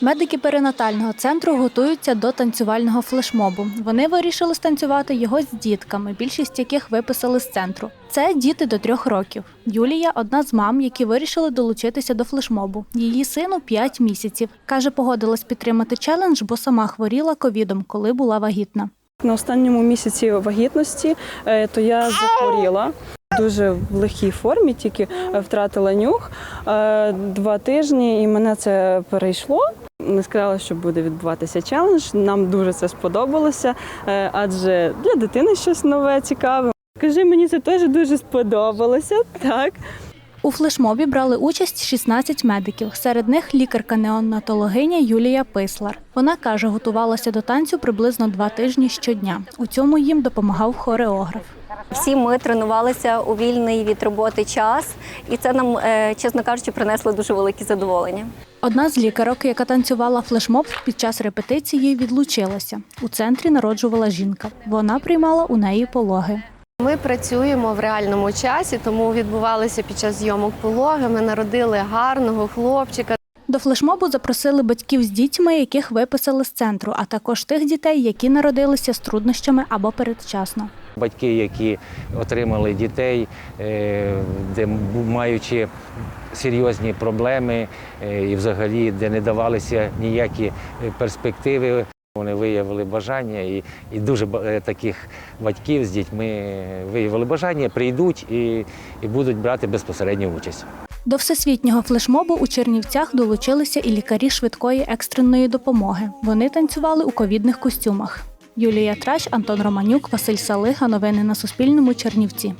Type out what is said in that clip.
Медики перинатального центру готуються до танцювального флешмобу. Вони вирішили станцювати його з дітками, більшість яких виписали з центру. Це діти до трьох років. Юлія одна з мам, які вирішили долучитися до флешмобу. Її сину 5 місяців. Каже, погодилась підтримати челендж, бо сама хворіла ковідом, коли була вагітна. На останньому місяці вагітності е, то я захворіла. Дуже в легкій формі, тільки е, втратила нюх е, два тижні, і мене це перейшло. Ми сказали, що буде відбуватися челендж. Нам дуже це сподобалося, е, адже для дитини щось нове, цікаве. Кажи, мені це теж дуже сподобалося. Так. У флешмобі брали участь 16 медиків. Серед них лікарка-неонатологиня Юлія Пислар. Вона каже, готувалася до танцю приблизно два тижні щодня. У цьому їм допомагав хореограф. Всі ми тренувалися у вільний від роботи час, і це нам, е, чесно кажучи, принесло дуже велике задоволення. Одна з лікарок, яка танцювала флешмоб під час репетиції, відлучилася. У центрі народжувала жінка. Вона приймала у неї пологи. Ми працюємо в реальному часі, тому відбувалися під час зйомок пологи. Ми народили гарного хлопчика. До флешмобу запросили батьків з дітьми, яких виписали з центру, а також тих дітей, які народилися з труднощами або передчасно. Батьки, які отримали дітей, е, де маючи серйозні проблеми е, і взагалі де не давалися ніякі е, перспективи. Вони виявили бажання, і, і дуже таких батьків з дітьми виявили бажання, прийдуть і, і будуть брати безпосередню участь. До всесвітнього флешмобу у Чернівцях долучилися і лікарі швидкої екстреної допомоги. Вони танцювали у ковідних костюмах. Юлія Тращ, Антон Романюк, Василь Салига. Новини на Суспільному. Чернівці.